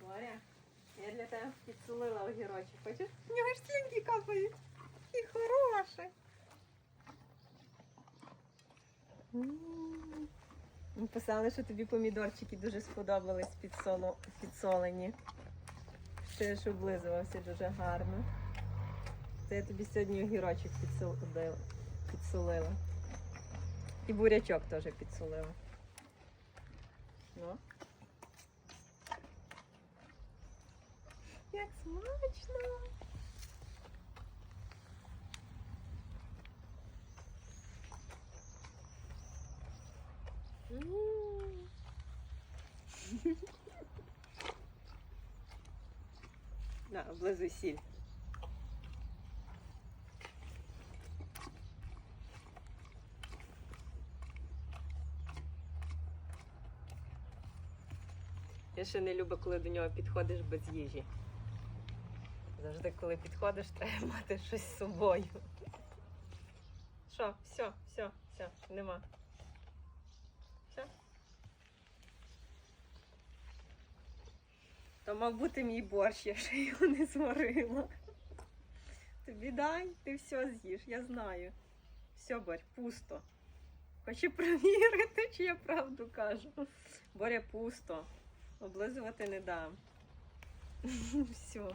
Боря, я для тебе підсолила огірочок. Хочеш? У нього ж слінки капають. І. Ну, Писали, що тобі помідорчики дуже сподобались підсоло- підсолені. Ти ж облизувався дуже гарно. Це я тобі сьогодні огірочок підсолила. підсолила. І бурячок теж підсолила. Ну. Як смачно! На, облизуй сіль. Я ще не люблю, коли до нього підходиш без їжі. Завжди, коли підходиш, треба мати щось з собою. Що, все, все, все, нема. Все. То мав бути мій борщ, я ще його не зварила. Тобі дай, ти все з'їш, я знаю. Все, Борь, пусто. Хочу провірити, чи я правду кажу. Боря, пусто. Облизувати не дам. Все.